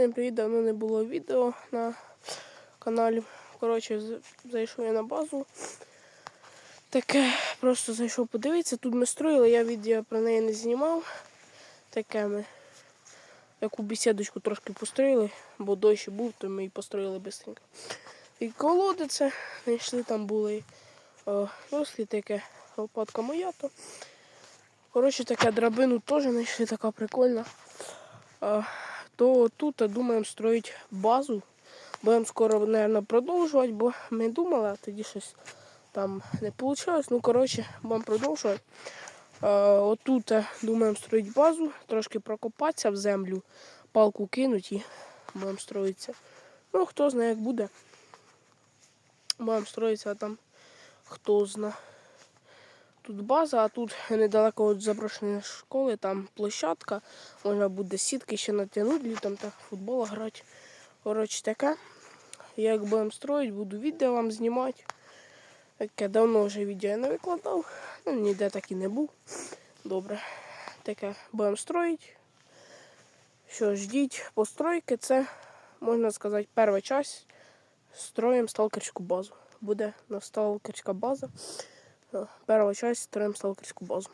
Всім привіт, давно не було відео на каналі. Коротше, зайшов я на базу. Таке просто зайшов подивитися. Тут ми строїли, я відео про неї не знімав. Таке ми яку бесідочку трошки построїли, бо дощ був, то ми її построїли швидко. І колодице, знайшли там були о, рослі таке лопатка моя. То. Коротше, таке драбину теж знайшли, така прикольна. А, то тут думаємо строїти базу. Будемо скоро, мабуть, продовжувати, бо ми думали, а тоді щось там не вийшло. Ну, коротше, будемо продовжувати. Отут думаємо строїти базу, трошки прокопатися в землю, палку кинуть і будемо строїтися. Ну, хто знає, як буде. Будемо строїтися, там хто знає. Тут база, а тут недалеко від заброшеної школи, там площадка. Можна буде сітки ще натягнути, літом та футбол грати. Коротше таке. Як будемо строїти, буду відео вам знімати. Таке давно вже відео я не викладав. Ну, ніде так і не був. Добре. Таке будемо строїти. Що ждіть постройки, це, можна сказати, перша часть. Строїмо сталкерську базу. Буде на сталкерська база. Перша часть строїмо сталкерську базу.